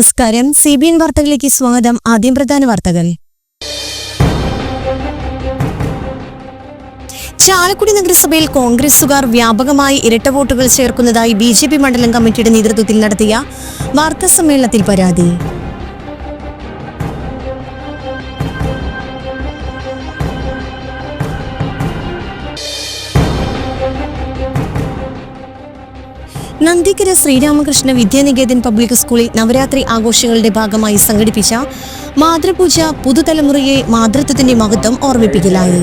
നമസ്കാരം. C B N വാർത്തകളിലേക്ക് സ്വാഗതം. ആദ്യം പ്രധാന വാർത്തകൾ. ചാലക്കുടി നഗരസഭയിൽ കോൺഗ്രസുകാർ വ്യാപകമായി ഇരട്ട വോട്ടുകൾ ചേർക്കുന്നതായി ബി മണ്ഡലം കമ്മിറ്റിയുടെ നേതൃത്വത്തിൽ നടത്തിയ വാർത്താ സമ്മേളനത്തിൽ പരാതി. നന്ദിക്കര ശ്രീരാമകൃഷ്ണ വിദ്യാനികേതൻ പബ്ലിക് സ്കൂളിൽ നവരാത്രി ആഘോഷങ്ങളുടെ ഭാഗമായി സംഘടിപ്പിച്ച മാതൃപൂജ പുതുതലമുറയെ മാതൃത്വത്തിന്റെ മഹത്വം ഓർമ്മിപ്പിക്കലായി.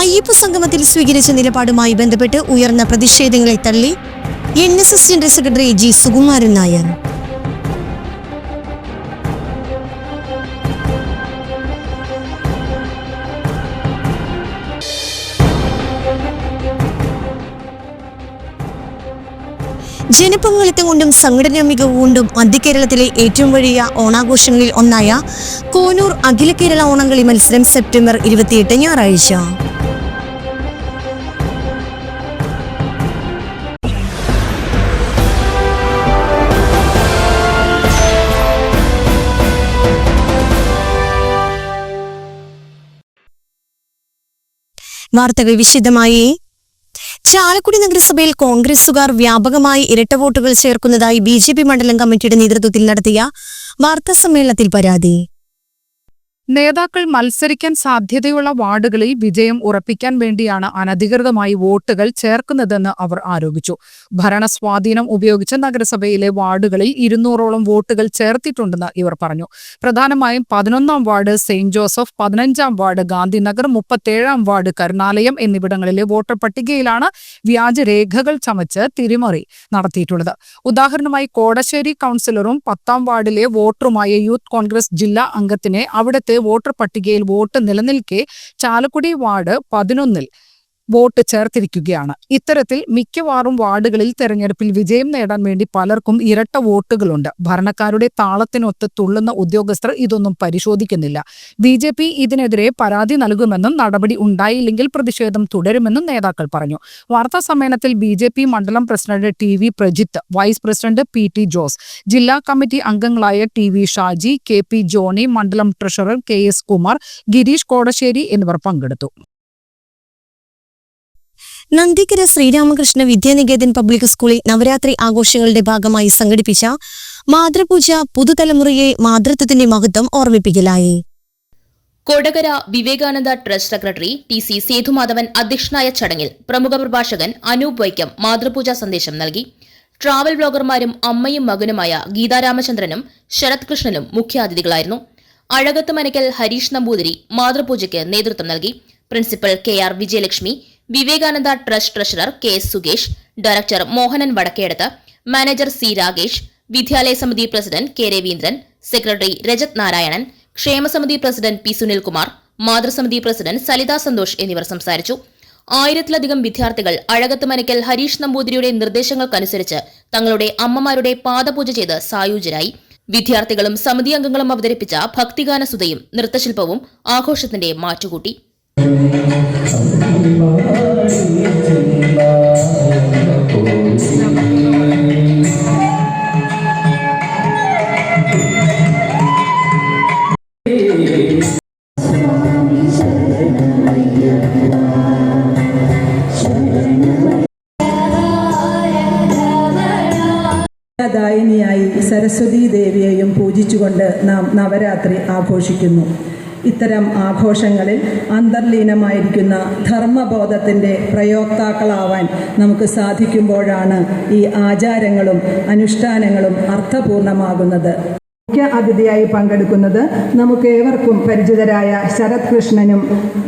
അയ്യപ്പ സംഗമത്തിൽ സ്വീകരിച്ച നിലപാടുമായി ബന്ധപ്പെട്ട് ഉയർന്ന പ്രതിഷേധങ്ങളെ തള്ളി N S S general secretary G Sukumaran Nair. ജനപങ്കാളിത്തം കൊണ്ടും സംഘടനാ മികവ് കൊണ്ടും മധ്യകേരളത്തിലെ ഏറ്റവും വലിയ ഓണാഘോഷങ്ങളിൽ ഒന്നായ കോനൂർ അഖില കേരള ഓണംകളി മത്സരം സെപ്റ്റംബർ ഇരുപത്തിയെട്ട് ഞായറാഴ്ച. വാർത്തകൾ വിശദമായി ചാലക്കുടി നഗരസഭയിൽ കോൺഗ്രസുകാർ വ്യാപകമായി ഇരട്ട വോട്ടുകൾ ചേർക്കുന്നതായി ബി മണ്ഡലം കമ്മിറ്റിയുടെ നേതൃത്വത്തിൽ നടത്തിയ വാർത്താ സമ്മേളനത്തിൽ പരാതി. നേതാക്കൾ മത്സരിക്കാൻ സാധ്യതയുള്ള വാർഡുകളിൽ വിജയം ഉറപ്പിക്കാൻ വേണ്ടിയാണ് അനധികൃതമായി വോട്ടുകൾ ചേർക്കുന്നതെന്ന് അവർ ആരോപിച്ചു. ഭരണസ്വാധീനം ഉപയോഗിച്ച് നഗരസഭയിലെ വാർഡുകളിൽ ഇരുന്നൂറോളം വോട്ടുകൾ ചേർത്തിട്ടുണ്ടെന്ന് ഇവർ പറഞ്ഞു. പ്രധാനമായും പതിനൊന്നാം വാർഡ് സെയിന്റ് ജോസഫ് പതിനഞ്ചാം വാർഡ് ഗാന്ധിനഗർ മുപ്പത്തേഴാം വാർഡ് കരുണാലയം എന്നിവിടങ്ങളിലെ വോട്ടർ പട്ടികയിലാണ് വ്യാജരേഖകൾ ചമച്ച് തിരിമറി നടത്തിയിട്ടുള്ളത്. ഉദാഹരണമായി കോടശ്ശേരി കൗൺസിലറും പത്താം വാർഡിലെ വോട്ടറുമായ യൂത്ത് കോൺഗ്രസ് ജില്ലാ അംഗത്തിനെ അവിടുത്തെ വോട്ടർ പട്ടികയിൽ വോട്ട് നിലനിൽക്കെ ചാലക്കുടി വാർഡ് പതിനൊന്നിൽ. വോട്ട് ചേർത്തിരിക്കുകയാണ്. ഇത്തരത്തിൽ മിക്കവാറും വാർഡുകളിൽ തെരഞ്ഞെടുപ്പിൽ വിജയം നേടാൻ വേണ്ടി പലർക്കും ഇരട്ട വോട്ടുകളുണ്ട്. ഭരണക്കാരുടെ താളത്തിനൊത്ത് തുള്ളുന്ന ഉദ്യോഗസ്ഥർ ഇതൊന്നും പരിശോധിക്കുന്നില്ല. ബി ജെ പി ഇതിനെതിരെ പരാതി നൽകുമെന്നും നടപടി ഉണ്ടായില്ലെങ്കിൽ പ്രതിഷേധം തുടരുമെന്നും നേതാക്കൾ പറഞ്ഞു. വാർത്താ സമ്മേളനത്തിൽ ബി ജെ പി മണ്ഡലം president T V Prajith vice president P T Jose ജില്ലാ കമ്മിറ്റി അംഗങ്ങളായ T V Shaji K P Johny മണ്ഡലം treasurer K S Kumar Girish Kodassery എന്നിവർ പങ്കെടുത്തു. നന്ദിക്കര ശ്രീരാമകൃഷ്ണ വിദ്യാനികേതൻ പബ്ലിക് സ്കൂളിൽ നവരാത്രി ആഘോഷങ്ങളുടെ ഭാഗമായി സംഘടിപ്പിച്ച മാതൃപൂജ പുതുതലമുറയെ മാതൃത്വത്തിന്റെ മഹത്വം ഓർമ്മിപ്പിക്കലായി. Kodakara Vivekananda trust secretary T C Sethumadhavan അധ്യക്ഷനായ ചടങ്ങിൽ പ്രമുഖ പ്രഭാഷകൻ അനൂപ് വൈക്കം മാതൃപൂജാ സന്ദേശം നൽകി. ട്രാവൽ ബ്ലോഗർമാരും അമ്മയും മകനുമായ ഗീതാരാമചന്ദ്രനും ശരത് കൃഷ്ണനും മുഖ്യാതിഥികളായിരുന്നു. അഴകത്ത് മനക്കൽ ഹരീഷ് നമ്പൂതിരി മാതൃപൂജയ്ക്ക് നേതൃത്വം നൽകി. Principal K R Vijayalakshmi Vivekananda trust treasurer K Sukesh director Mohanan Vadakkedathu manager C Rakesh വിദ്യാലയ സമിതി president K Raveendran secretary Rajath Narayanan ക്ഷേമസമിതി president P Sunilkumar മാതൃസമിതി പ്രസിഡന്റ് സലിത സന്തോഷ് എന്നിവർ സംസാരിച്ചു. ആയിരത്തിലധികം വിദ്യാർത്ഥികൾ അഴകത്ത് മനക്കൽ ഹരീഷ് നമ്പൂതിരിയുടെ നിർദ്ദേശങ്ങൾക്കനുസരിച്ച് തങ്ങളുടെ അമ്മമാരുടെ പാദപൂജ ചെയ്ത് സായൂജരായി. വിദ്യാർത്ഥികളും സമിതി അംഗങ്ങളും അവതരിപ്പിച്ച ഭക്തിഗാന ഭക്തിഗാനസുതയും നൃത്തശില്പവും ആഘോഷത്തിന്റെ മാറ്റുകൂട്ടി. ദായിനിയായി സരസ്വതീ ദേവിയെയും പൂജിച്ചുകൊണ്ട് നാം നവരാത്രി ആഘോഷിക്കുന്നു. ഇത്തരം ആഘോഷങ്ങളിൽ അന്തർലീനമായിരിക്കുന്ന ധർമ്മബോധത്തിന്റെ പ്രയോക്താക്കളാവാൻ നമുക്ക് സാധിക്കുമ്പോഴാണ് ഈ ആചാരങ്ങളും അനുഷ്ഠാനങ്ങളും അർത്ഥപൂർണമാകുന്നത്. അതിഥിയായി പങ്കെടുക്കുന്നത് നമുക്ക് ഏവർക്കും പരിചിതരായ ശരത് കൃഷ്ണനും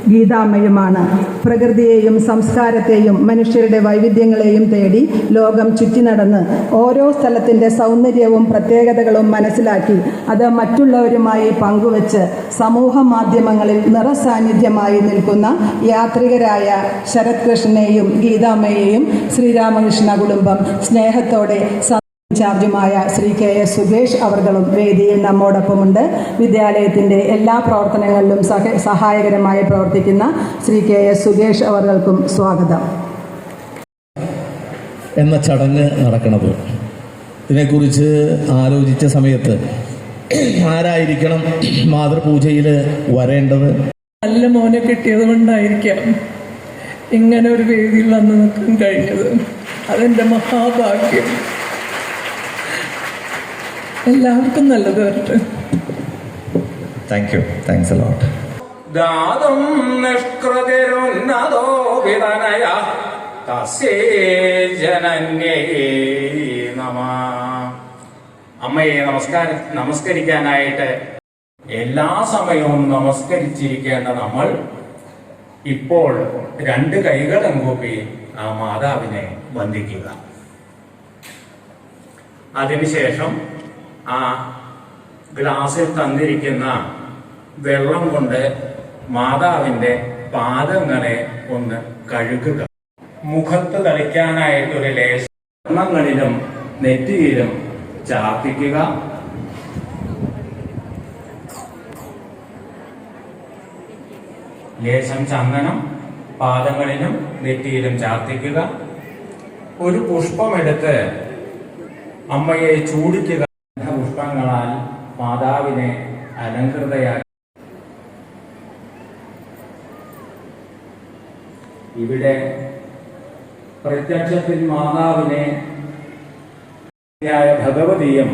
ഗീതാമ്മയുമാണ്. പ്രകൃതിയെയും സംസ്കാരത്തെയും മനുഷ്യരുടെ വൈവിധ്യങ്ങളെയും തേടി ലോകം ചുറ്റി നടന്ന് ഓരോ സ്ഥലത്തിന്റെ സൗന്ദര്യവും പ്രത്യേകതകളും മനസ്സിലാക്കി അത് മറ്റുള്ളവരുമായി പങ്കുവച്ച് സമൂഹ മാധ്യമങ്ങളിൽ നിറസാന്നിധ്യമായി നിൽക്കുന്ന യാത്രികരായ ശരത് കൃഷ്ണനെയും ഗീതാമ്മയെയും ശ്രീരാമകൃഷ്ണ കുടുംബം സ്നേഹത്തോടെ ഇൻചാർജുമായ ശ്രീ കെ എസ് സുകേഷ് അവർകളും വേദിയിൽ നമ്മോടൊപ്പമുണ്ട്. വിദ്യാലയത്തിന്റെ എല്ലാ പ്രവർത്തനങ്ങളിലും സഹ സഹായകരമായി പ്രവർത്തിക്കുന്ന ശ്രീ കെ എസ് സുകേഷ് അവർകൾക്കും സ്വാഗതം. എന്ന ചടങ്ങ് നടക്കുന്നത് ഇതിനെക്കുറിച്ച് ആലോചിച്ച സമയത്ത് ആരായിരിക്കണം മാതൃപൂജയിൽ വരേണ്ടത്? നല്ല മോനെ കിട്ടിയത് കൊണ്ടായിരിക്കാം ഇങ്ങനെ ഒരു വേദിയിൽ വന്ന് നിൽക്കാൻ കഴിഞ്ഞത്. അതെന്റെ മഹാഭാഗ്യം. എല്ലാവർക്കും നല്ലത് വരട്ടെ. Thank you thanks a lot ദാതും നിഷ്കൃതിരുന്നതോ വിതനയ തസ്യേ ജനന്യേ നമ. അമ്മയെ നമസ്കാര നമസ്കരിക്കാനായിട്ട് എല്ലാ സമയവും നമസ്കരിച്ചിരിക്കേണ്ട നമ്മൾ ഇപ്പോൾ രണ്ട് കൈകളും കൂപ്പി ആ മാതാവിനെ വന്ദിക്കുക. അതിനുശേഷം ആ ഗ്ലാസിൽ തന്നിരിക്കുന്ന വെള്ളം കൊണ്ട് മാതാവിന്റെ പാദങ്ങളെ ഒന്ന് കഴുകുക. മുഖത്ത് തളിക്കാനായിട്ടൊരു ലേശങ്ങളിലും നെറ്റിയിലും ചാർത്തിക്കുക. ലേശം ചന്ദനം പാദങ്ങളിലും നെറ്റിയിലും ചാർത്തിക്കുക. ഒരു പുഷ്പമെടുത്ത് അമ്മയെ ചൂടിക്കുക. പുഷ്പങ്ങളാൽ മാതാവിനെ അലങ്കൃതയാക്കി. ഇവിടെ പ്രത്യക്ഷത്തിൽ മാതാവിനെ ഭഗവതിയും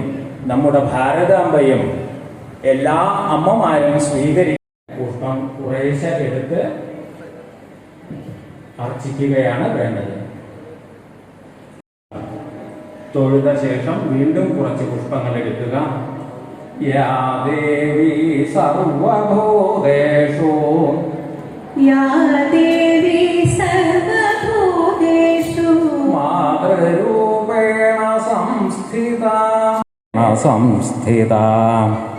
നമ്മുടെ ഭാരതാംബയും എല്ലാ അമ്മമാരും സ്വീകരിക്കുന്ന പുഷ്പം കുറേശ്ശെ അർച്ചിക്കുകയാണ് വേണ്ടത്. തൊഴുത ശേഷം വീണ്ടും കുറച്ച് പുഷ്പങ്ങൾ എടുക്കുക. യാ ദേവി സർവഭൂതേഷു. യാ ദേവി സർവഭൂതേഷു. മാതൃരൂപേണ സംസ്ഥിത. സംസ്ഥിത.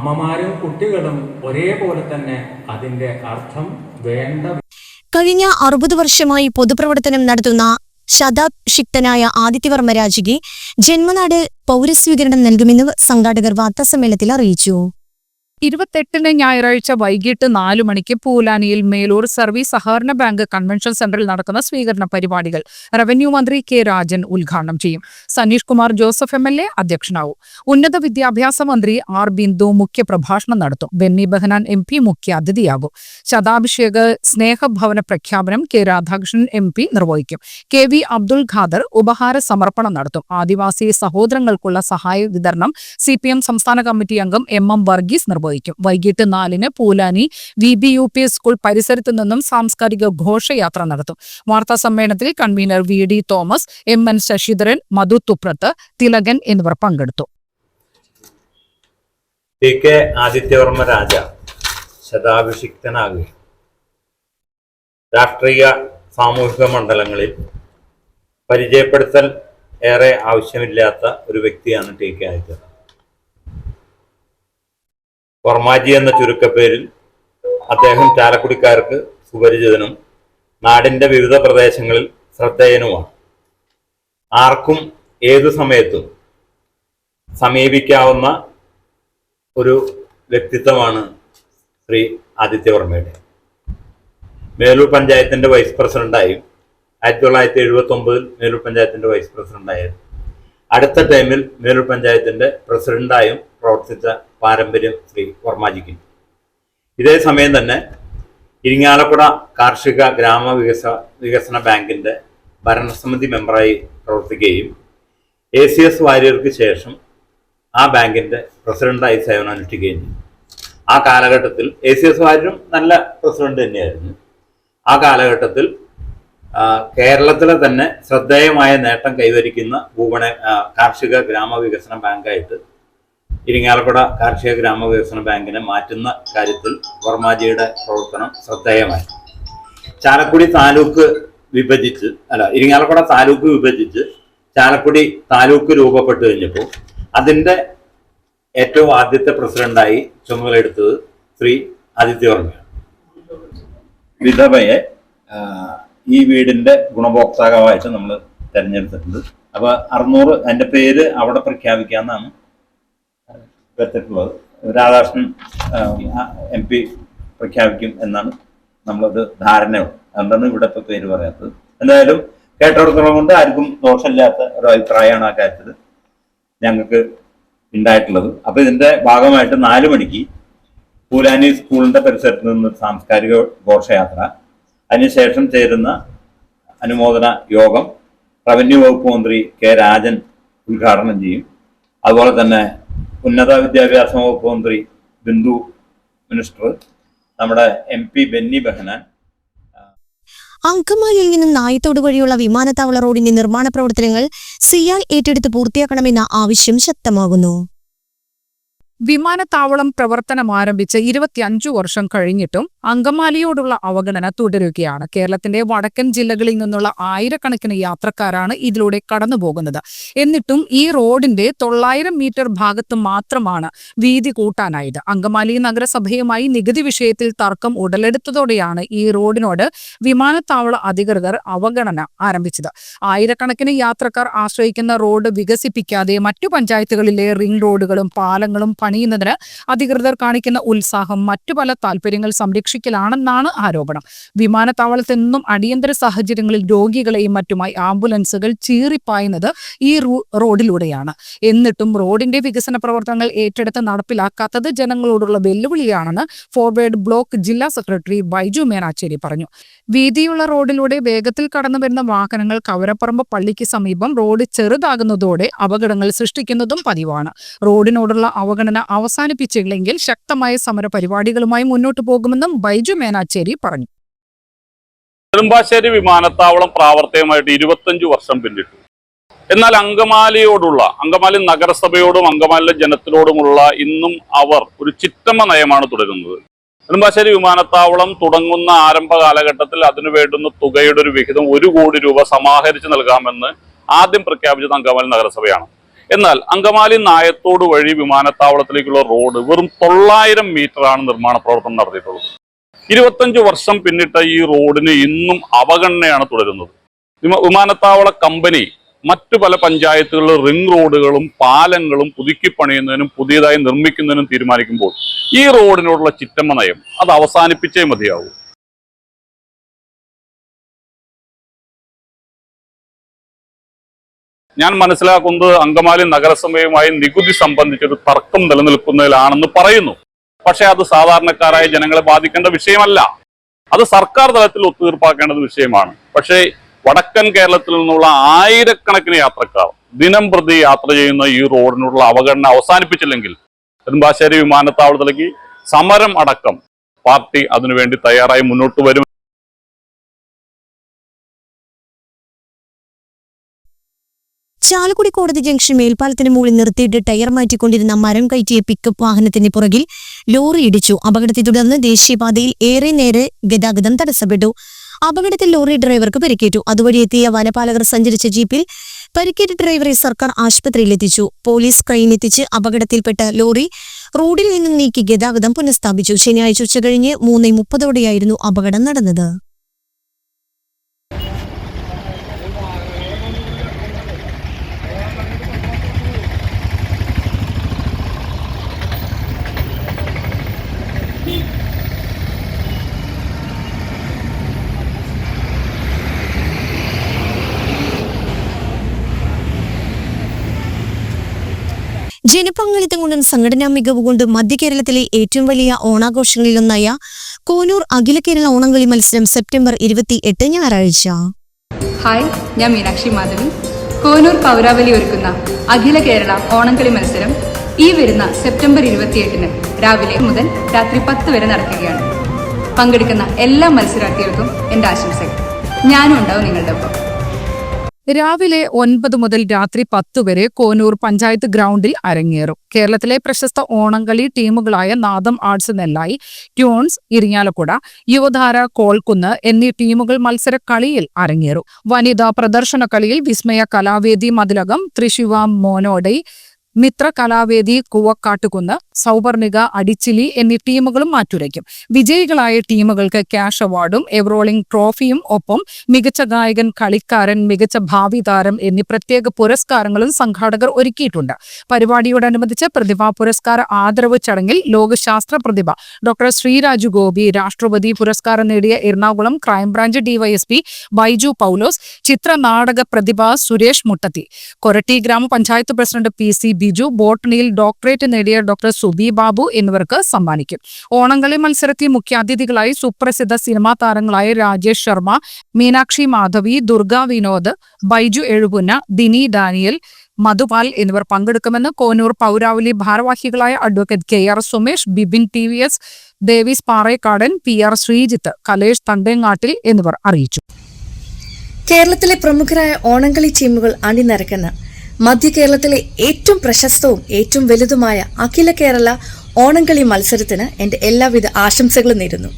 അമ്മമാരും കുട്ടികളും ഒരേപോലെ തന്നെ അതിന്റെ അർത്ഥം വേണ്ട കഴിഞ്ഞ അറുപത് വർഷമായി പൊതുപ്രവർത്തനം നടത്തുന്ന ശതാഭിഷിക്തനായ ആദിത്യവർമ്മ രാജയ്ക്ക് ജന്മനാട് പൗരസ്വീകരണം നൽകുമെന്ന് സംഘാടകർ വാർത്താസമ്മേളനത്തിൽ അറിയിച്ചു. ഇരുപത്തെട്ടിന് ഞായറാഴ്ച വൈകിട്ട് നാലു മണിക്ക് പൂലാനിയിൽ മേലൂർ സർവീസ് സഹകരണ ബാങ്ക് കൺവെൻഷൻ സെന്ററിൽ നടക്കുന്ന സ്വീകരണ പരിപാടികൾ റവന്യൂ മന്ത്രി കെ രാജൻ ഉദ്ഘാടനം ചെയ്യും. Saneesh Kumar Joseph M L ഉന്നത വിദ്യാഭ്യാസ മന്ത്രി ആർ ബിന്ദു മുഖ്യപ്രഭാഷണം നടത്തും. ബെന്നി ബെഹനാൻ എം പി മുഖ്യ അതിഥിയാകും ശതാഭിഷേക സ്നേഹഭവന പ്രഖ്യാപനം കെ രാധാകൃഷ്ണൻ എം പി നിർവഹിക്കും. കെ വി അബ്ദുൾ ഖാദർ ഉപഹാര സമർപ്പണം നടത്തും. ആദിവാസി സഹോദരങ്ങൾക്കുള്ള സഹായ വിതരണം സി സംസ്ഥാന കമ്മിറ്റി അംഗം എം എം വർഗീസ് നിർവഹിക്കും. വൈകിട്ട് നാലിന് Poolani V B U P school പരിസരത്തു നിന്നും സാംസ്കാരിക ഘോഷയാത്ര നടത്തും. വാർത്താ സമ്മേളനത്തിൽ convener V D Thomas M N Sasidharan Madhu Thuprath Thilakan എന്നിവർ പങ്കെടുത്തു. ആദിത്യവർമ്മ രാജ രാഷ്ട്രീയ സാമൂഹിക മണ്ഡലങ്ങളിൽ പരിചയപ്പെടുത്തൽ ഏറെ ആവശ്യമില്ലാത്ത ഒരു വ്യക്തിയാണ് ടി കെ ആദിത്യവർമ്മ. വർമാജി എന്ന ചുരുക്കപ്പേരിൽ അദ്ദേഹം ചാലക്കുടിക്കാർക്ക് സുപരിചിതനും നാടിന്റെ വിവിധ പ്രദേശങ്ങളിൽ ശ്രദ്ധേയനുമാണ്. ആർക്കും ഏതു സമയത്തും സമീപിക്കാവുന്ന ഒരു വ്യക്തിത്വമാണ് ശ്രീ ആദിത്യവർമ്മയുടെ. മേലൂർ പഞ്ചായത്തിന്റെ വൈസ് പ്രസിഡന്റായും ആയിരത്തി തൊള്ളായിരത്തി എഴുപത്തി ഒമ്പതിൽ മേലൂർ പഞ്ചായത്തിന്റെ വൈസ് പ്രസിഡന്റായിരുന്നു. അടുത്ത ടൈമിൽ മേലൂർ പഞ്ചായത്തിന്റെ പ്രസിഡന്റായും പ്രവർത്തിച്ച പാരമ്പര്യം ശ്രീ വർമാജിക്ക് ഇതേ സമയം തന്നെ ഇരിങ്ങാലക്കുട കാർഷിക ഗ്രാമ വികസ വികസന ബാങ്കിന്റെ ഭരണസമിതി മെമ്പറായി പ്രവർത്തിക്കുകയും എ സി എസ് വാര്യർക്ക് ശേഷം ആ ബാങ്കിന്റെ പ്രസിഡന്റായി സേവനം അനുഷ്ഠിക്കുകയും ചെയ്തു. ആ കാലഘട്ടത്തിൽ എ സി എസ് വാര്യരും നല്ല പ്രസിഡന്റ് തന്നെയായിരുന്നു. ആ കാലഘട്ടത്തിൽ കേരളത്തിലെ തന്നെ ശ്രദ്ധേയമായ നേട്ടം കൈവരിക്കുന്ന ഭൂപണ കാർഷിക ഗ്രാമവികസന ബാങ്കായിട്ട് ഇരിങ്ങാലക്കുട കാർഷിക ഗ്രാമവികസന ബാങ്കിനെ മാറ്റുന്ന കാര്യത്തിൽ വർമാജിയുടെ പ്രവർത്തനം ശ്രദ്ധേയമായി. ചാലക്കുടി താലൂക്ക് വിഭജിച്ച് അല്ല ഇരിങ്ങാലക്കുട താലൂക്ക് വിഭജിച്ച് ചാലക്കുടി താലൂക്ക് രൂപപ്പെട്ടു കഴിഞ്ഞപ്പോൾ അതിന്റെ ഏറ്റവും ആദ്യത്തെ പ്രസിഡന്റായി ചുമതലയെടുത്തത് ശ്രീ ആദിത്യവർമ്മയാണ് വിധവയെ ഈ വീടിന്റെ ഗുണഭോക്താവായിട്ട് നമ്മൾ തിരഞ്ഞെടുത്തിട്ടുണ്ട്. അപ്പോൾ അറുന്നൂറ് എന്റെ പേര് അവിടെ പ്രഖ്യാപിക്കാന്നാണ് വെച്ചിട്ടുള്ളത് രാധാകൃഷ്ണൻ എം പി പ്രഖ്യാപിക്കും എന്നാണ് നമ്മളത് ധാരണ അതുകൊണ്ടാണ് ഇവിടെ ഇപ്പൊ പേര് പറയാത്തത്. എന്തായാലും കേട്ടിടത്തോളം കൊണ്ട് ആർക്കും ദോഷമില്ലാത്ത ഒരു അഭിപ്രായമാണ് ആ കാര്യത്തിൽ ഞങ്ങൾക്ക് ഉണ്ടായിട്ടുള്ളത്. അപ്പൊ ഇതിന്റെ ഭാഗമായിട്ട് നാല് മണിക്ക് പൂലാനി സ്കൂളിന്റെ പരിസരത്ത് നിന്ന് സാംസ്കാരിക ഘോഷയാത്ര. അതിനുശേഷം ചേരുന്ന അനുമോദന യോഗം റവന്യൂ വകുപ്പ് മന്ത്രി കെ രാജൻ ഉദ്ഘാടനം ചെയ്യും. അതുപോലെ തന്നെ ഉന്നത വിദ്യാഭ്യാസ വകുപ്പ് മന്ത്രി ബിന്ദു മിനിസ്റ്റർ നമ്മുടെ എം പി ബെന്നി ബെഹനാൻ. അങ്കമാലിയിൽ നിന്നും നായത്തോട് വഴിയുള്ള വിമാനത്താവള റോഡിന്റെ നിർമ്മാണ പ്രവർത്തനങ്ങൾ സിയാൽ ഏറ്റെടുത്ത് പൂർത്തിയാക്കണമെന്ന ആവശ്യം ശക്തമാകുന്നു. വിമാനത്താവളം പ്രവർത്തനം ആരംഭിച്ച് ഇരുപത്തിയഞ്ചു വർഷം കഴിഞ്ഞിട്ടും അങ്കമാലിയോടുള്ള അവഗണന തുടരുകയാണ്. കേരളത്തിന്റെ വടക്കൻ ജില്ലകളിൽ നിന്നുള്ള ആയിരക്കണക്കിന് യാത്രക്കാരാണ് ഇതിലൂടെ കടന്നുപോകുന്നത്. എന്നിട്ടും ഈ റോഡിന്റെ തൊള്ളായിരം മീറ്റർ ഭാഗത്ത് മാത്രമാണ് വീതി കൂട്ടാനായത്. അങ്കമാലി നഗരസഭയുമായി നികുതി വിഷയത്തിൽ തർക്കം ഉടലെടുത്തതോടെയാണ് ഈ റോഡിനോട് വിമാനത്താവള അധികൃതർ അവഗണന ആരംഭിച്ചത്. ആയിരക്കണക്കിന് യാത്രക്കാർ ആശ്രയിക്കുന്ന റോഡ് വികസിപ്പിക്കാതെ മറ്റു പഞ്ചായത്തുകളിലെ റിംഗ് റോഡുകളും പാലങ്ങളും പണിയുന്നതിന് അധികൃതർ കാണിക്കുന്ന ഉത്സാഹം മറ്റു പല താല്പര്യങ്ങൾ സംരക്ഷിക്കലാണെന്നാണ് ആരോപണം. വിമാനത്താവളത്തിൽ നിന്നും അടിയന്തര സാഹചര്യങ്ങളിൽ രോഗികളെയും മറ്റുമായി ആംബുലൻസുകൾ ചീറിപ്പായുന്നത് ഈ റോഡിലൂടെയാണ്. എന്നിട്ടും റോഡിന്റെ വികസന പ്രവർത്തനങ്ങൾ ഏറ്റെടുത്ത് നടപ്പിലാക്കാത്തത് ജനങ്ങളോടുള്ള വെല്ലുവിളിയാണെന്ന് ഫോർവേഡ് ബ്ലോക്ക് ജില്ലാ സെക്രട്ടറി ബൈജു മേനാച്ചേരി പറഞ്ഞു. വീതിയുള്ള റോഡിലൂടെ വേഗത്തിൽ കടന്നു വരുന്ന വാഹനങ്ങൾ കവരപ്പറമ്പ് പള്ളിക്ക് സമീപം റോഡ് ചെറുതാകുന്നതോടെ അപകടങ്ങൾ സൃഷ്ടിക്കുന്നതും പതിവാണ്. റോഡിനോടുള്ള അവഗണന അവസാനിപ്പിച്ചില്ലെങ്കിൽ ശക്തമായ സമര പരിപാടികളുമായി മുന്നോട്ടു പോകുമെന്നും ബൈജു മേനാച്ചേരി പറഞ്ഞു. നെടുമ്പാശ്ശേരി വിമാനത്താവളം പ്രാവർത്തികമായിട്ട് ഇരുപത്തഞ്ചു വർഷം പിന്നിട്ടു. എന്നാൽ അങ്കമാലിയോടുള്ള അങ്കമാലി നഗരസഭയോടും അങ്കമാലിയിലെ ജനത്തിനോടുമുള്ള ഇന്നും അവർ ഒരു ചിറ്റമ്മ നയമാണ് തുടരുന്നത്. നെടുമ്പാശ്ശേരി വിമാനത്താവളം തുടങ്ങുന്ന ആരംഭ കാലഘട്ടത്തിൽ അതിനു വേണ്ടുന്ന തുകയുടെ ഒരു വിഹിതം ഒരു കോടി രൂപ സമാഹരിച്ച് നൽകാമെന്ന് ആദ്യം പ്രഖ്യാപിച്ചത് അങ്കമാലി നഗരസഭയാണ്. എന്നാൽ അങ്കമാലി നായത്തോട് വഴി വിമാനത്താവളത്തിലേക്കുള്ള റോഡ് വെറും തൊള്ളായിരം ആണ് നിർമ്മാണ പ്രവർത്തനം നടത്തിയിട്ടുള്ളത്. ഇരുപത്തഞ്ച് വർഷം പിന്നിട്ട ഈ റോഡിന് ഇന്നും അവഗണനയാണ് തുടരുന്നത്. വിമാനത്താവള കമ്പനി മറ്റു പല പഞ്ചായത്തുകളിലെ റിംഗ് റോഡുകളും പാലങ്ങളും പുതുക്കി പണിയുന്നതിനും പുതിയതായി നിർമ്മിക്കുന്നതിനും തീരുമാനിക്കുമ്പോൾ ഈ റോഡിനോടുള്ള ചിറ്റമ്മ നയം അത് അവസാനിപ്പിച്ചേ മതിയാവൂ. ഞാൻ മനസ്സിലാക്കുന്നത് അങ്കമാലി നഗരസഭയുമായി നികുതി സംബന്ധിച്ചൊരു തർക്കം നിലനിൽക്കുന്നതിലാണെന്ന് പറയുന്നു. പക്ഷെ അത് സാധാരണക്കാരായ ജനങ്ങളെ ബാധിക്കേണ്ട വിഷയമല്ല. അത് സർക്കാർ തലത്തിൽ ഒത്തുതീർപ്പാക്കേണ്ടത് വിഷയമാണ്. പക്ഷേ വടക്കൻ കേരളത്തിൽ നിന്നുള്ള ആയിരക്കണക്കിന് യാത്രക്കാർ ദിനം പ്രതി യാത്ര ചെയ്യുന്ന ഈ റോഡിനുള്ള അവഗണന അവസാനിപ്പിച്ചില്ലെങ്കിൽ നെടുമ്പാശ്ശേരി വിമാനത്താവളത്തിലേക്ക് സമരം അടക്കം പാർട്ടി അതിനുവേണ്ടി തയ്യാറായി മുന്നോട്ട് വരും ചാലക്കുടി കോടതി ജംഗ്ഷൻ മേൽപ്പാലത്തിന് മുകളിൽ നിർത്തിയിട്ട് ടയർ മാറ്റിക്കൊണ്ടിരുന്ന മരം കയറ്റിയ പിക്കപ്പ് വാഹനത്തിന് പുറകിൽ ലോറി ഇടിച്ചു. അപകടത്തെ തുടർന്ന് ദേശീയപാതയിൽ ഏറെ നേരെ ഗതാഗതം തടസ്സപ്പെട്ടു. അപകടത്തിൽ ലോറി ഡ്രൈവർക്ക് പരിക്കേറ്റു. അതുവഴി എത്തിയ വനപാലകർ സഞ്ചരിച്ച ജീപ്പിൽ പരിക്കേറ്റ ഡ്രൈവറെ സർക്കാർ ആശുപത്രിയിൽ എത്തിച്ചു. പോലീസ് ക്രെയിൻ അപകടത്തിൽപ്പെട്ട ലോറി റോഡിൽ നിന്നും നീക്കി ഗതാഗതം പുനഃസ്ഥാപിച്ചു. ശനിയാഴ്ച ഉച്ചകഴിഞ്ഞ് മൂന്ന് മുപ്പതോടെയായിരുന്നു അപകടം നടന്നത്. ജനപങ്കാളിത്തം കൊണ്ടും സംഘടനാ മികവ് കൊണ്ടും മധ്യ കേരളത്തിലെ ഏറ്റവും വലിയ ഓണാഘോഷങ്ങളിലൊന്നായ കോനൂർ അഖില കേരള ഓണംകളി മത്സരം സെപ്റ്റംബർ ഇരുപത്തി എട്ട് ഞായറാഴ്ച. ഹായ് ഞാൻ മീനാക്ഷി മാധവി. കോനൂർ പൗരാവലി ഒരുക്കുന്ന അഖില കേരള ഓണംകളി മത്സരം ഈ വരുന്ന സെപ്റ്റംബർ ഇരുപത്തിയെട്ടിന് രാവിലെ മുതൽ രാത്രി പത്ത് വരെ നടക്കുകയാണ്. പങ്കെടുക്കുന്ന എല്ലാ മത്സരാർത്ഥികൾക്കും എന്റെ ആശംസകൾ. ഞാനും ഉണ്ടാവും നിങ്ങളുടെ ഒപ്പം. രാവിലെ ഒൻപത് മുതൽ രാത്രി പത്ത് വരെ കോനൂർ പഞ്ചായത്ത് ഗ്രൗണ്ടിൽ അരങ്ങേറും. കേരളത്തിലെ പ്രശസ്ത ഓണംകളി ടീമുകളായ നാദം ആർട്സ് നെല്ലായി ട്യൂൺസ് ഇരിങ്ങാലക്കുട യുവധാര കോൾക്കുന്ന് എന്നീ ടീമുകൾ മത്സര കളിയിൽ അരങ്ങേറും. വനിതാ പ്രദർശന കളിയിൽ വിസ്മയ കലാവേദി മതിലകം തൃശിവ മോനോഡൈ മിത്ര കലാവേദി കൂവക്കാട്ടുകുന്ന് സൗവർണിക അടിച്ചിലി എന്നീ ടീമുകളും മാറ്റുരയ്ക്കും. വിജയികളായ ടീമുകൾക്ക് ക്യാഷ് അവാർഡും എവറോളിംഗ് ട്രോഫിയും ഒപ്പം മികച്ച ഗായകൻ കളിക്കാരൻ മികച്ച ഭാവി താരം എന്നീ പ്രത്യേക പുരസ്കാരങ്ങളും സംഘാടകർ ഒരുക്കിയിട്ടുണ്ട്. പരിപാടിയോടനുബന്ധിച്ച് പ്രതിഭാ പുരസ്കാര ആദരവ് ചടങ്ങിൽ ലോകശാസ്ത്ര പ്രതിഭ ഡോക്ടർ ശ്രീരാജു ഗോപി രാഷ്ട്രപതി പുരസ്കാരം നേടിയ Ernakulam crime branch DYSP Baiju Paulose ചിത്രനാടക പ്രതിഭ സുരേഷ് മുട്ടത്തി. കൊരട്ടി ഗ്രാമപഞ്ചായത്ത് പ്രസിഡന്റ് പി സി ബിജു ബോട്ടണിയിൽ ഡോക്ടറേറ്റ് നേടിയ ഡോക്ടർ സുബി ബാബു എന്നിവർക്ക് സമ്മാനിക്കും. ഓണംകളി മത്സരത്തിൽ മുഖ്യാതിഥികളായി സുപ്രസിദ്ധ സിനിമാ താരങ്ങളായ രാജേഷ് ശർമ്മ മീനാക്ഷി മാധവി ദുർഗ വിനോദ് ബൈജു എഴുപുന്ന ദിനി ഡാനിയൽ മധുപാൽ എന്നിവർ പങ്കെടുക്കുമെന്ന് കോനൂർ പൗരാവലി ഭാരവാഹികളായ advocate K R Sumesh Bibin T V S Devis Parekkadan P R Sreejith Kalesh Thandengattil എന്നിവർ അറിയിച്ചു. കേരളത്തിലെ പ്രമുഖരായ ഓണംകളി ടീമുകൾ അണിനിരക്കുന്ന മധ്യ കേരളത്തിലെ ഏറ്റവും പ്രശസ്തവും ഏറ്റവും വലുതുമായ അഖില കേരള ഓണംകളി മത്സരത്തിന് എന്റെ എല്ലാവിധ ആശംസകളും നേരുന്നു.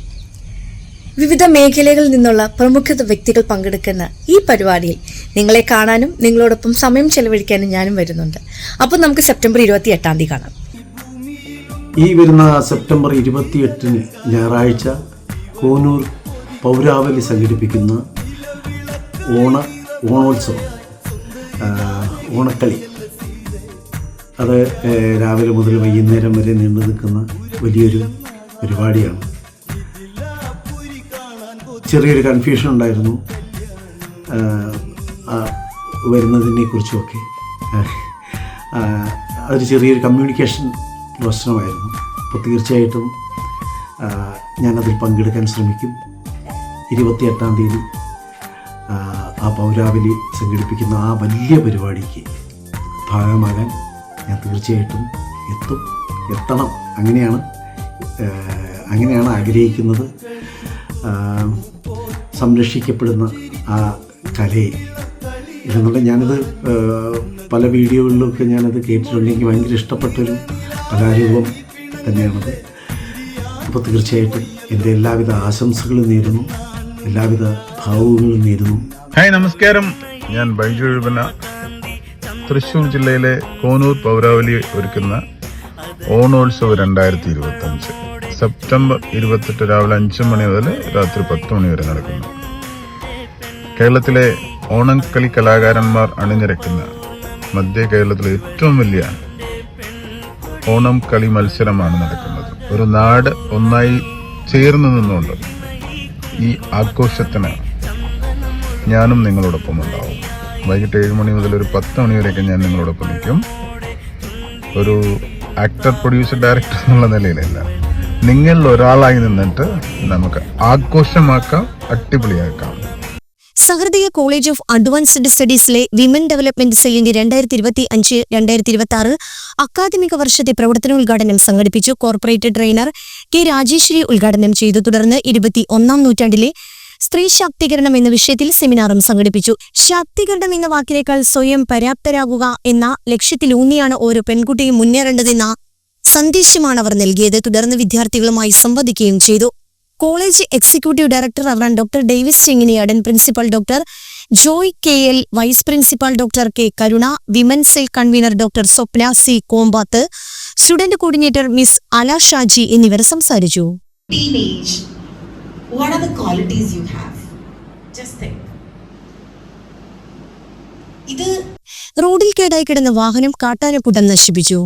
വിവിധ മേഖലകളിൽ നിന്നുള്ള പ്രമുഖ വ്യക്തികൾ പങ്കെടുക്കുന്ന ഈ പരിപാടിയിൽ നിങ്ങളെ കാണാനും നിങ്ങളോടൊപ്പം സമയം ചെലവഴിക്കാനും ഞാനും വരുന്നുണ്ട്. അപ്പോൾ നമുക്ക് സെപ്റ്റംബർ ഇരുപത്തി എട്ടാം തീയതി കാണാം. ഈ വരുന്ന സെപ്റ്റംബർ ഇരുപത്തിയെട്ടിന് ഞായറാഴ്ച കോനൂർ പൗരാവലി സംഘടിപ്പിക്കുന്ന ഓണ ഓണോത്സവം. ഓണക്കളി. അത് രാവിലെ മുതൽ വൈകുന്നേരം വരെ നീണ്ടു നിൽക്കുന്ന വലിയൊരു പരിപാടിയാണ്. ചെറിയൊരു കൺഫ്യൂഷൻ ഉണ്ടായിരുന്നു. വരുന്നതിനെ കുറിച്ചുമൊക്കെ. അതൊരു ചെറിയൊരു കമ്മ്യൂണിക്കേഷൻ പ്രശ്നമായിരുന്നു. അപ്പോൾ തീർച്ചയായിട്ടും ഞാനതിൽ പങ്കെടുക്കാൻ ശ്രമിക്കും. ഇരുപത്തിയെട്ടാം തീയതി ആ, പൗരാവലി സംഘടിപ്പിക്കുന്ന ആ വലിയ പരിപാടിക്ക് ഭാഗമാകാൻ ഞാൻ തീർച്ചയായിട്ടും എത്തും എത്തണം. അങ്ങനെയാണ് അങ്ങനെയാണ് ആഗ്രഹിക്കുന്നത്. സംരക്ഷിക്കപ്പെടുന്ന ആ കലയെ. ഇതെന്നുള്ള ഞാനിത് പല വീഡിയോകളിലൊക്കെ ഞാനത് കേട്ടിട്ടുണ്ട്. എനിക്ക് ഭയങ്കര ഇഷ്ടപ്പെട്ടൊരു കലാരൂപം തന്നെയാണത്. അപ്പോൾ തീർച്ചയായിട്ടും എന്റെ എല്ലാവിധ ആശംസകളും നേരുന്നു. എല്ലാവിധ ഭാവുകങ്ങളും നേരുന്നു. ഹായ് നമസ്കാരം. ഞാൻ ബൈജു എഴുപന. തൃശൂർ ജില്ലയിലെ കോനൂർ പൗരാവലി ഒരുക്കുന്ന ഓണോത്സവ് രണ്ടായിരത്തി ഇരുപത്തി അഞ്ച് സെപ്റ്റംബർ ഇരുപത്തെട്ട് രാവിലെ അഞ്ച് മണി മുതൽ രാത്രി പത്ത് മണി വരെ നടക്കുന്നു. കേരളത്തിലെ ഓണക്കളി കലാകാരന്മാർ അണിനിരക്കുന്ന മധ്യ കേരളത്തിലെ ഏറ്റവും വലിയ ഓണം കളി മത്സരമാണ് നടക്കുന്നത്. ഒരു നാട് ഒന്നായി ചേർന്ന് നിന്നുകൊണ്ട് ഈ ആഘോഷത്തിന് ഞാനും നിങ്ങളോടൊപ്പം ഉണ്ടാവും. വൈകിട്ട് ഏഴ് മണി മുതൽ ഒരു പത്ത് മണി വരെയൊക്കെ ഞാൻ നിങ്ങളോടൊപ്പം നിൽക്കും. ഒരു ആക്ടർ പ്രൊഡ്യൂസർ ഡയറക്ടർ എന്നുള്ള നിലയിലല്ല. നിങ്ങളിൽ ഒരാളായി നിന്നിട്ട് നമുക്ക് ആഘോഷമാക്കാം അടിപൊളിയാക്കാം. സഹൃദയ കോളേജ് ഓഫ് അഡ്വാൻസ്ഡ് സ്റ്റഡീസിലെ വിമൻ ഡെവലപ്മെന്റ് സെല്ലിന്റെ രണ്ടായിരത്തി ഇരുപത്തി അഞ്ച് രണ്ടായിരത്തി ഇരുപത്തി ആറ് അക്കാദമിക വർഷത്തെ പ്രവർത്തനോദ്ഘാടനം സംഘടിപ്പിച്ചു കോർപ്പറേറ്റ് ട്രെയിനർ കെ രാജേശ്വരി ഉദ്ഘാടനം ചെയ്തു. തുടർന്ന് ഇരുപത്തി ഒന്നാം നൂറ്റാണ്ടിലെ സ്ത്രീ ശാക്തീകരണം എന്ന വിഷയത്തിൽ സെമിനാറും സംഘടിപ്പിച്ചു. ശാക്തീകരണം എന്ന വാക്കിനേക്കാൾ സ്വയം പര്യാപ്തരാകുക എന്ന ലക്ഷ്യത്തിലൂന്നിയാണ് ഓരോ പെൺകുട്ടിയും മുന്നേറേണ്ടതെന്ന സന്ദേശമാണ് അവർ നൽകിയത്. തുടർന്ന് വിദ്യാർത്ഥികളുമായി സംവദിക്കുകയും ചെയ്തു. College executive director reverend doctor Davis Chenginiyadan principal doctor Joy K L vice principal doctor K Karuna women cell convener doctor Swapna C Kompath student coordinator miss Ala Shaji എന്നിവർ സംസാരിച്ചു. What are the qualities you have? Just think. ഇത് റോഡിൽ കേടായി കിടന്ന വാഹനം കാട്ടാനക്കൂട്ടം നശിപ്പിച്ചു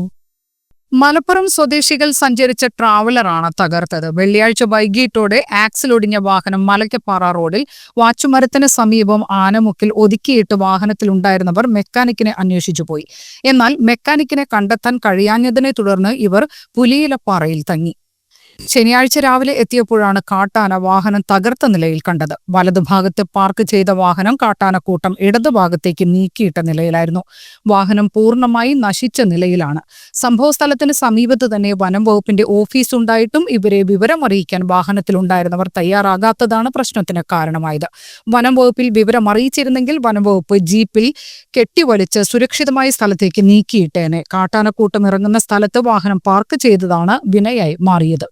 മലപ്പുറം സ്വദേശികൾ സഞ്ചരിച്ച ട്രാവലറാണ് തകർത്തത് വെള്ളിയാഴ്ച വൈകിട്ടോടെ ആക്സിൽ ഒടിഞ്ഞ വാഹനം മലക്കപ്പാറ റോഡിൽ വാച്ചുമരത്തിന് സമീപം ആനമുക്കിൽ ഒതുക്കിയിട്ട് വാഹനത്തിലുണ്ടായിരുന്നവർ മെക്കാനിക്കിനെ അന്വേഷിച്ചു പോയി എന്നാൽ മെക്കാനിക്കിനെ കണ്ടെത്താൻ കഴിയാഞ്ഞതിനെ തുടർന്ന് ഇവർ പുലിയിലപ്പാറയിൽ തങ്ങി ശനിയാഴ്ച രാവിലെ എത്തിയപ്പോഴാണ് കാട്ടാന വാഹനം തകർത്ത നിലയിൽ കണ്ടത്. വലതുഭാഗത്ത് പാർക്ക് ചെയ്ത വാഹനം കാട്ടാനക്കൂട്ടം ഇടതുഭാഗത്തേക്ക് നീക്കിയിട്ട നിലയിലായിരുന്നു. വാഹനം പൂർണമായി നശിച്ച നിലയിലാണ്. സംഭവ സ്ഥലത്തിന് സമീപത്ത് തന്നെ വനം വകുപ്പിന്റെ ഓഫീസ് ഉണ്ടായിട്ടും ഇവരെ വിവരം അറിയിക്കാൻ വാഹനത്തിലുണ്ടായിരുന്നവർ തയ്യാറാകാത്തതാണ് പ്രശ്നത്തിന് കാരണമായത്. വനം വകുപ്പിൽ വിവരം അറിയിച്ചിരുന്നെങ്കിൽ വനം വകുപ്പ് ജീപ്പിൽ കെട്ടിവലിച്ച് സുരക്ഷിതമായ സ്ഥലത്തേക്ക് നീക്കിയിട്ടേനെ. കാട്ടാനക്കൂട്ടം ഇറങ്ങുന്ന സ്ഥലത്ത് വാഹനം പാർക്ക് ചെയ്തതാണ് വിനയായി മാറിയത്.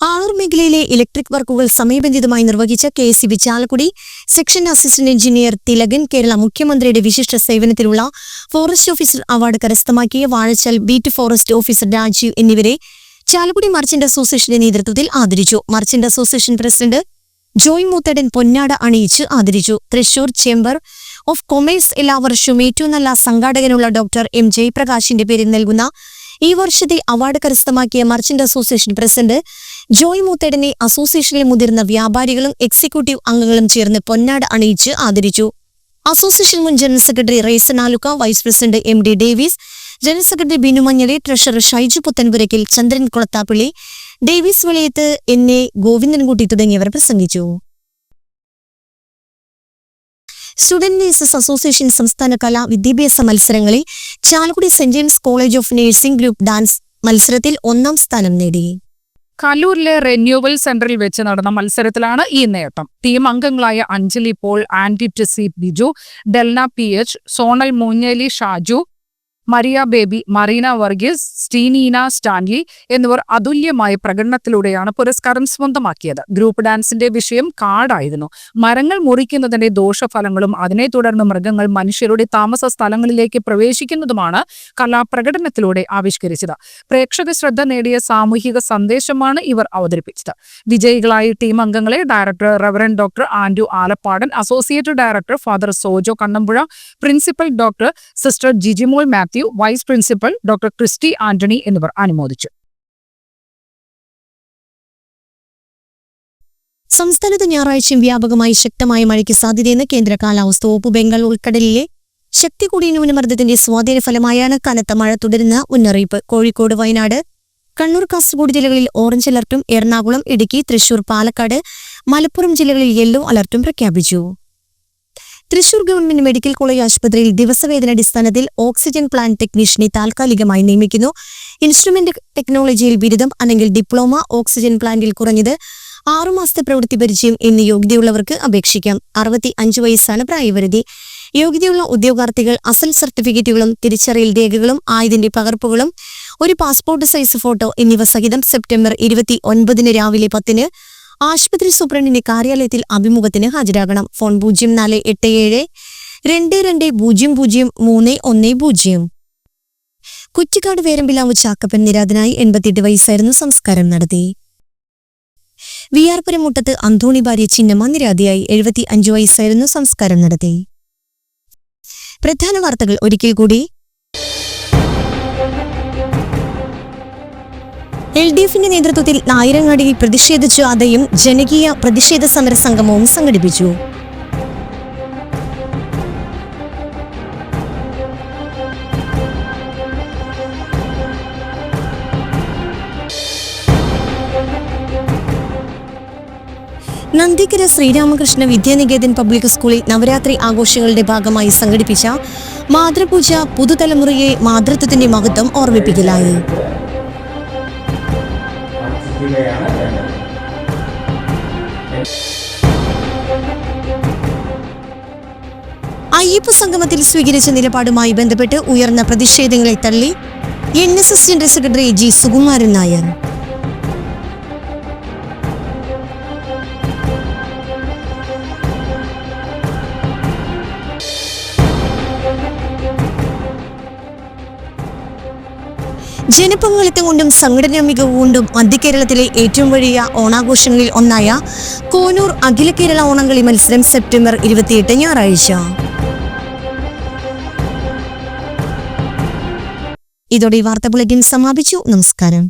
ആളൂർ മേഖലയിലെ ഇലക്ട്രിക് വർക്കുകൾ സമയബന്ധിതമായി നിർവഹിച്ച K S Chalakudy section assistant engineer Thilakan Kerala മുഖ്യമന്ത്രിയുടെ വിശിഷ്ട സേവനത്തിലുള്ള ഫോറസ്റ്റ് ഓഫീസർ അവാർഡ് കരസ്ഥമാക്കിയ Vazhachal beat forest officer Rajeev എന്നിവരെ ചാലക്കുടി മർച്ചന്റ് അസോസിയേഷന്റെ നേതൃത്വത്തിൽ ആദരിച്ചു. Merchant association president Joy Moothadan പൊന്നാട അണിയിച്ച് ആദരിച്ചു. തൃശൂർ ചേംബർ ഓഫ് കൊമേഴ്സ് എല്ലാ വർഷവും ഏറ്റവും നല്ല സംഘാടകനുള്ള ഡോക്ടർ എം ജയപ്രകാശിന്റെ പേരിൽ നൽകുന്ന ഈ വർഷത്തെ അവാർഡ് കരസ്ഥമാക്കിയ മർച്ചന്റ് അസോസിയേഷൻ പ്രസിഡന്റ് ജോയ് മൂത്തേടനെ അസോസിയേഷനിലെ മുതിർന്ന വ്യാപാരികളും എക്സിക്യൂട്ടീവ് അംഗങ്ങളും ചേർന്ന് പൊന്നാട് അണിയിച്ച് ആദരിച്ചു. അസോസിയേഷൻ മുൻ general secretary Raison Alukka vice president M D Davis general secretary Binu Manjali treasurer Shaiju Puthenpurackal Chandran Kulathappilly Davis Vilayath N A Govindankutty തുടങ്ങിയവർ പ്രസംഗിച്ചു. സ്റ്റുഡന്റ് നേഴ്സസ് അസോസിയേഷൻ സംസ്ഥാന കലാ വിദ്യാഭ്യാസ മത്സരങ്ങളിൽ Chalakudy saint James college of nursing group dance മത്സരത്തിൽ ഒന്നാം സ്ഥാനം നേടി. കല്ലൂരിലെ റെന്യൂവൽ സെന്ററിൽ വെച്ച് നടന്ന മത്സരത്തിലാണ് ഈ നേട്ടം. ടീം അംഗങ്ങളായ Anjali Paul anti Tessy Biju Delna P H Sonal Moonjeli Shaju Maria baby Marina Varghese Steenina Stanley എന്നിവർ അതുല്യമായ പ്രകടനത്തിലൂടെയാണ് പുരസ്കാരം സ്വന്തമാക്കിയത്. ഗ്രൂപ്പ് ഡാൻസിന്റെ വിഷയം കാടായിരുന്നു. മരങ്ങൾ മുറിക്കുന്നതിന്റെ ദോഷഫലങ്ങളും അതിനെ തുടർന്ന് മൃഗങ്ങൾ മനുഷ്യരുടെ താമസ സ്ഥലങ്ങളിലേക്ക് പ്രവേശിക്കുന്നതുമാണ് കലാപ്രകടനത്തിലൂടെ ആവിഷ്കരിച്ചത്. പ്രേക്ഷക ശ്രദ്ധ നേടിയ സാമൂഹിക സന്ദേശമാണ് ഇവർ അവതരിപ്പിച്ചത്. വിജയികളായ ടീം അംഗങ്ങളെ director reverend doctor Andu Alappadan associate director father Sojo Kannampuzha principal doctor sister Jijimol Mathew vice principal doctor Christy Antony എന്നിവർ അനുമോദിച്ചു. സംസ്ഥാനത്ത് ഞായറാഴ്ചയും വ്യാപകമായി ശക്തമായ മഴയ്ക്ക് സാധ്യതയെന്ന് കേന്ദ്ര കാലാവസ്ഥ വകുപ്പ് ബംഗാൾ ഉൾക്കടലിലെ ശക്തി കൂടിയ ന്യൂനമർദ്ദത്തിന്റെ സ്വാധീന ഫലമായാണ് കനത്ത മഴ തുടരുന്ന മുന്നറിയിപ്പ്. കോഴിക്കോട് വയനാട് കണ്ണൂർ കാസർഗോഡ് ജില്ലകളിൽ ഓറഞ്ച് അലർട്ടും എറണാകുളം ഇടുക്കി തൃശൂർ പാലക്കാട് മലപ്പുറം ജില്ലകളിൽ യെല്ലോ അലർട്ടും പ്രഖ്യാപിച്ചു. തൃശൂർ ഗവൺമെന്റ് മെഡിക്കൽ കോളേജ് ആശുപത്രിയിൽ ദിവസവേതനടിസ്ഥാനത്തിൽ ഓക്സിജൻ പ്ലാന്റ് ടെക്നീഷ്യനെ താൽക്കാലികമായി നിയമിക്കുന്നു. ഇൻസ്ട്രുമെന്റ് ടെക്നോളജിയിൽ ബിരുദം അല്ലെങ്കിൽ ഡിപ്ലോമ ഓക്സിജൻ പ്ലാന്റിൽ കുറഞ്ഞത് ആറുമാസത്തെ പ്രവൃത്തി പരിചയം എന്നീ യോഗ്യതയുള്ളവർക്ക് അപേക്ഷിക്കാം. അറുപത്തി അഞ്ച് വയസ്സാണ് പ്രായപരിധി. യോഗ്യതയുള്ള ഉദ്യോഗാർത്ഥികൾ അസൽ സർട്ടിഫിക്കറ്റുകളും തിരിച്ചറിയൽ രേഖകളും ആയതിന്റെ പകർപ്പുകളും ഒരു പാസ്പോർട്ട് സൈസ് ഫോട്ടോ എന്നിവ സഹിതം സെപ്റ്റംബർ ഇരുപത്തി ഒൻപതിന് രാവിലെ പത്തിന് ആശുപത്രി സൂപ്രണ്ടിന്റെ കാര്യാലയത്തിൽ അഭിമുഖത്തിന് ഹാജരാകണം. ഫോൺ പൂജ്യം നാല് എട്ട് ഏഴ് രണ്ട് രണ്ട് പൂജ്യം പൂജ്യം മൂന്ന് ഒന്ന് പൂജ്യം. കുറ്റിക്കാട് വേരമ്പിലാവ് ചാക്കപ്പൻ നിരാതനായി എൺപത്തിയെട്ട് വയസ്സായിരുന്നു സംസ്കാരം നടത്തി. വിയാർപുരം മുട്ടത്ത് അന്തോണി ഭാര്യ ചിന്നമ്മ നിരാതിയായി എഴുപത്തി അഞ്ചു വയസ്സായിരുന്നു സംസ്കാരം നടത്തി. പ്രധാന വാർത്തകൾ ഒരിക്കൽ കൂടി. എൽ ഡി എഫിന്റെ നേതൃത്വത്തിൽ നായരങ്ങാടിയിൽ പ്രതിഷേധ ജാഥയും ജനകീയ പ്രതിഷേധ സമര സംഗമവും സംഘടിപ്പിച്ചു. നന്ദിക്കര ശ്രീരാമകൃഷ്ണ വിദ്യാനികേതൻ പബ്ലിക് സ്കൂളിൽ നവരാത്രി ആഘോഷങ്ങളുടെ ഭാഗമായി സംഘടിപ്പിച്ച മാതൃപൂജ പുതുതലമുറയെ മാതൃത്വത്തിന്റെ മഹത്വം ഓർമ്മിപ്പിക്കലായി. ഇവയാണ് വേണ്ടത്. അയ്യപ്പ സംഗമത്തിൽ സ്വീകരിച്ച നിലപാടുമായി ബന്ധപ്പെട്ട് ഉയർന്ന പ്രതിഷേധങ്ങളെ തള്ളി N S S general secretary G Sukumaran Nair. ജനപങ്കാളിത്തം കൊണ്ടും സംഘടനാ മികവ് കൊണ്ടും മധ്യകേരളത്തിലെ ഏറ്റവും വലിയ ഓണാഘോഷങ്ങളിൽ ഒന്നായ കോനൂർ അഖില കേരള ഓണംകളി മത്സരം സെപ്റ്റംബർ ഇരുപത്തിയെട്ട് ഞായറാഴ്ച. ഇതോടെ വാർത്താ ബുള്ളറ്റിൻ സമാപിച്ചു. നമസ്കാരം.